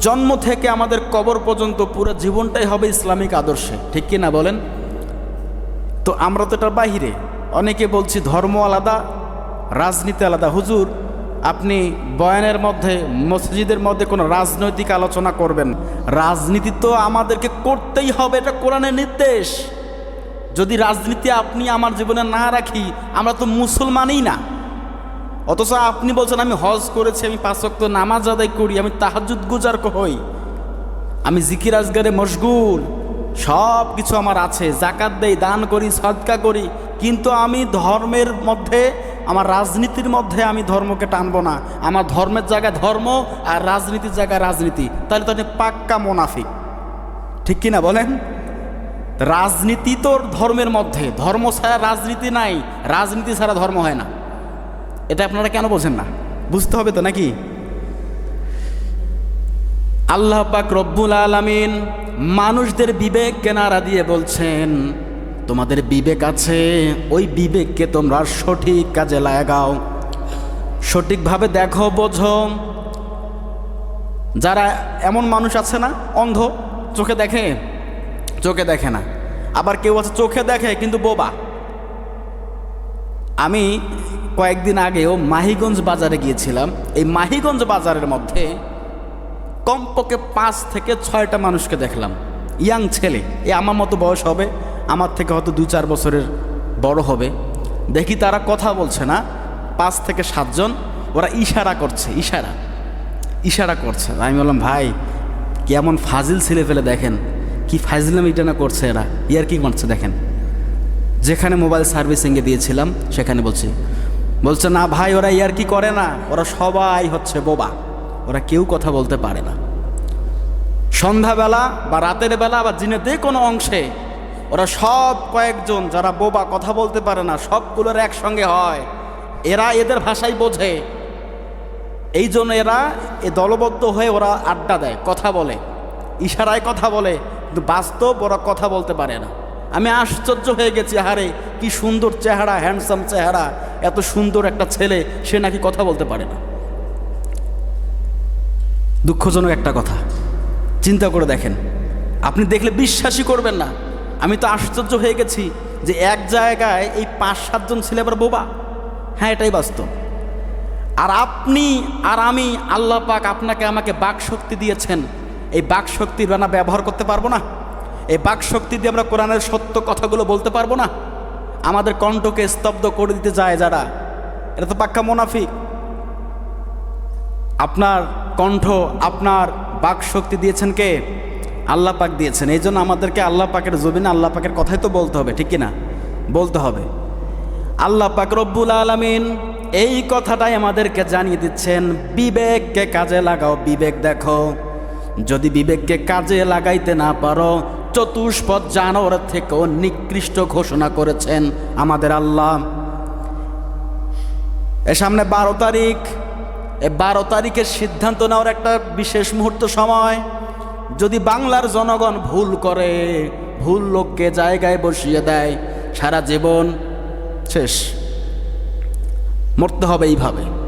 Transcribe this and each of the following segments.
জন্ম থেকে আমাদের কবর পর্যন্ত পুরো জীবনটাই হবে ইসলামিক আদর্শে। ঠিক কি না বলেন? তো আমরা তো এটার বাহিরে। অনেকে বলছি ধর্ম আলাদা, রাজনীতি আলাদা। হুজুর, আপনি বয়ানের মধ্যে, মসজিদের মধ্যে কোনো রাজনৈতিক আলোচনা করবেন রাজনীতি তো আমাদেরকে করতেই হবে, এটা কোরআনের নির্দেশ। যদি রাজনীতি আপনি আমার জীবনে না রাখি, আমরা তো মুসলমানই না। অথচ আপনি বলছেন, আমি হজ করেছি, আমি পাঁচক্ত নামাজ আদায় করি, আমি তাহাজুদ গুজার হই? আমি জিকির আজগারে মশগুল সব কিছু আমার আছে জাকাত দেই, দান করি, সদকা করি, কিন্তু আমি ধর্মের মধ্যে, আমার রাজনীতির মধ্যে আমি ধর্মকে টানবো না। আমার ধর্মের জায়গায় ধর্ম আর রাজনীতির জায়গায় রাজনীতি। তাহলে তো পাক্কা মোনাফিক। ঠিক কি না বলেন? রাজনীতি তো ধর্মের মধ্যে। ধর্ম ছাড়া রাজনীতি নাই, রাজনীতি ছাড়া ধর্ম হয় না। এটা আপনারা কেন বোঝেন না? বুঝতে হবে তো নাকি? আল্লাহ পাক রব্বুল আলামিন মানুষদের বিবেক কেনারা দিয়ে বলছেন, তোমাদের বিবেক আছে, ওই বিবেককে তোমরা সঠিক কাজে লাগাও। সঠিকভাবে দেখো, বোঝো। যারা এমন মানুষ আছে না, অন্ধ, চোখে দেখে? চোখে দেখে না। আবার কেউ আছে চোখে দেখে, কিন্তু বোবা। আমি কয়েকদিন আগেও মাহিগঞ্জ বাজারে গিয়েছিলাম। এই মাহিগঞ্জ বাজারের মধ্যে কমপক্ষে পাঁচ থেকে ছয়টা মানুষকে দেখলাম। ইয়াং ছেলে, এ আমার মতো বয়স হবে, আমার থেকে হয়তো দু চার বছরের বড় হবে। দেখি তারা কথা বলছে না। পাঁচ থেকে সাতজন, ওরা ইশারা করছে, ইশারা ইশারা করছে। আমি বললাম, ভাই, কেমন ফাজিল ছেলে ফেলে দেখেন। কি ফাজিলাম এটা না করছে এরা। ইয়ার কি করছে দেখেন। যেখানে মোবাইল সার্ভিসিংয়ে দিয়েছিলাম, সেখানে বলছি বলছে, না ভাই, ওরা ইয়ার কি করে না? ওরা সবাই হচ্ছে বোবা। ওরা কেউ কথা বলতে পারে না। সন্ধ্যাবেলা বা রাতের বেলা বা যে কোনো অংশে ওরা সব কয়েকজন যারা বোবা কথা বলতে পারে না, সবগুলোর একসঙ্গে হয়। এরা এদের ভাষাই বোঝে। এই জন্য এরা এ দলবদ্ধ হয়ে ওরা আড্ডা দেয়, কথা বলে। ইশারায় কথা বলে, কিন্তু বাস্তব ওরা কথা বলতে পারে না। আমি আশ্চর্য হয়ে গেছি, হারে, কি সুন্দর চেহারা হ্যান্ডসাম চেহারা, এত সুন্দর একটা ছেলে, সে নাকি কথা বলতে পারে না। দুঃখজনক একটা কথা, চিন্তা করে দেখেন, আপনি দেখলে বিশ্বাসই করবেন না। আমি তো আশ্চর্য হয়ে গেছি যে এক জায়গায় এই পাঁচ সাতজন ছেলে আবার বোবা। হ্যাঁ এটাই বাস্তব। আর আপনি আর আমি, আল্লাহ পাক আপনাকে আমাকে বাক শক্তি দিয়েছেন। এই বাক শক্তির ব্যবহার করতে পারব না? এই বাক শক্তি দিয়ে আমরা কোরআনের সত্য কথাগুলো বলতে পারব না? আমাদের কণ্ঠকে স্তব্ধ করে দিতে যায় যারা? এটা তো পাক্কা মোনাফিক। আপনার কণ্ঠ, আপনার বাক শক্তি দিয়েছেন কে? আল্লাহ পাক দিয়েছেন। এই জন্য আমাদেরকে আল্লাহ পাকের জমিনে আল্লাহ পাকের কথাই তো বলতে হবে, ঠিক না? বলতে হবে। আল্লাহ পাক রব্বুল আলমিন এই কথাটাই আমাদেরকে জানিয়ে দিচ্ছেন, বিবেককে কাজে লাগাও, বিবেক দেখো। যদি বিবেককে কাজে লাগাইতে না পারো চতুষ্পদ জানোয়ার থেকেও নিকৃষ্ট ঘোষণা করেছেন আমাদের আল্লাহ। এ সামনে বারো তারিখ। এই বারো তারিখের সিদ্ধান্ত নেওয়ার একটা বিশেষ মুহূর্ত সময়। যদি বাংলার জনগণ ভুল করে, ভুল লোককে জায়গায় বসিয়ে দেয়, সারা জীবন শেষ। মরতে হবে এইভাবে।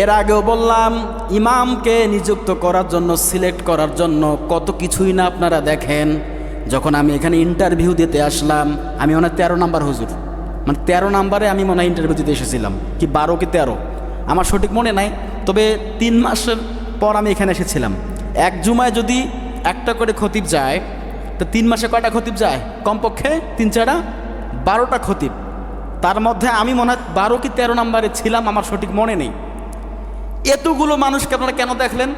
এর আগেও বললাম, ইমামকে নিযুক্ত করার জন্য, সিলেক্ট করার জন্য কত কিছুই না আপনারা দেখেন। যখন আমি এখানে ইন্টারভিউ দিতে আসলাম, আমি হয় তেরো নাম্বার হুজুর। মানে তেরো নাম্বারে আমি মনে হয় ইন্টারভিউ দিতে এসেছিলাম, কি বারো কি তেরো। আমার সঠিক মনে নাই, তবে তিন মাসের পর আমি এখানে এসেছিলাম। এক জুমায় যদি একটা করে খতিব যায়, তো তিন মাসে কয়টা খতিব যায়? কমপক্ষে তিন চারটা, বারোটা খতিব। তার মধ্যে আমি মনে হয় বারো কি তেরো নাম্বারে ছিলাম, আমার সঠিক মনে নেই। এতগুলো মানুষকে আপনারা কেন দেখলেন?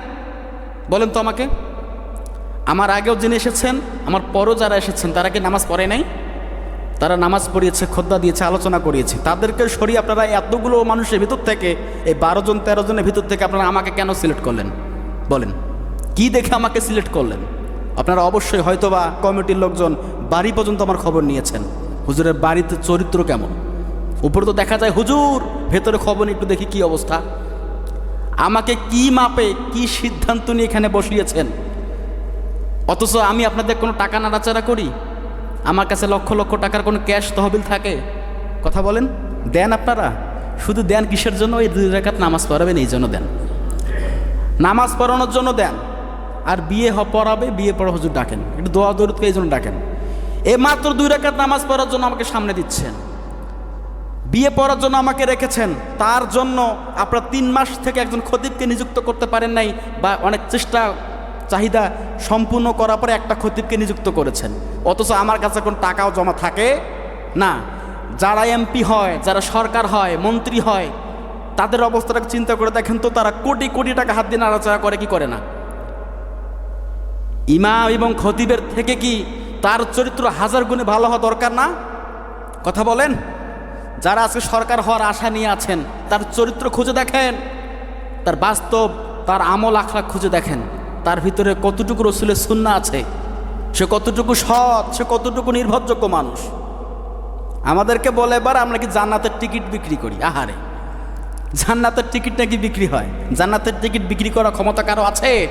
বলেন তো আমাকে। আমার আগেও যিনি এসেছেন, আমার পরও যারা এসেছেন, তারা কি নামাজ পড়ে নাই? তারা নামাজ পড়িয়েছে খোদ্দা দিয়েছে, আলোচনা করিয়েছে। তাদেরকে সরিয়ে আপনারা এতগুলো মানুষের ভিতর থেকে, এই বারো জন, তেরো জনের ভিতর থেকে আপনারা আমাকে কেন সিলেক্ট করলেন? বলেন, কি দেখে আমাকে সিলেক্ট করলেন? আপনারা অবশ্যই হয়তোবা কমিটির লোকজন বাড়ি পর্যন্ত আমার খবর নিয়েছেন। হুজুরের বাড়িতে চরিত্র কেমন? উপরে তো দেখা যায়, হুজুর, ভেতরে খবর একটু দেখি কি অবস্থা। আমাকে কি মাপে, কি সিদ্ধান্ত নিয়ে এখানে বসিয়েছেন? অথচ আমি আপনাদের কোনো টাকা নাড়াচাড়া করি? আমার কাছে লক্ষ লক্ষ টাকার কোনো ক্যাশ তহবিল থাকে। কথা বলেন, দেন আপনারা? শুধু দেন কিসের জন্য? ওই দুই রেখাত নামাজ পড়াবেন, এই জন্য দেন। নামাজ পড়ানোর জন্য দেন। আর বিয়ে পড়াবে, বিয়ে পড়া হুজুর ডাকেন। একটু দোয়া দরুদকে এই জন্য ডাকেন। এ মাত্র দুই রেখাত নামাজ পড়ার জন্য আমাকে সামনে দিচ্ছেন। বিয়ে পড়ার জন্য আমাকে রেখেছেন, তার জন্য আপনারা তিন মাস থেকে একজন খতিবকে নিযুক্ত করতে পারেন নাই বা অনেক চেষ্টা, চাহিদা সম্পূর্ণ করার পরে একটা খতিবকে নিযুক্ত করেছেন। অথচ আমার কাছে কোনো টাকাও জমা থাকে না। যারা এমপি হয়, যারা সরকার হয়, মন্ত্রী হয়, তাদের অবস্থাটা চিন্তা করে দেখেন তো, তারা কোটি কোটি টাকা হাত দিয়ে নাড়াচাড়া করে, কি করে না? ইমাম এবং খতিবের থেকে কি তার চরিত্র হাজার গুণে ভালো হওয়া দরকার না? কথা বলেন। যারা আজকে সরকার হওয়ার আশা নিয়ে আছেন, তার চরিত্র খুঁজে দেখেন, তার বাস্তব, তার আমল আখলাখ খুঁজে দেখেন, তার ভিতরে কতটুকু রসুলের সুন্না আছে, সে কতটুকু সৎ, সে কতটুকু নির্ভরযোগ্য মানুষ। আমাদেরকে বলে এবার আমরা কি জান্নাতের টিকিট বিক্রি করি? আহারে, জান্নাতের টিকিট নাকি বিক্রি হয়? জান্নাতের টিকিট বিক্রি করার ক্ষমতা কারও আছে?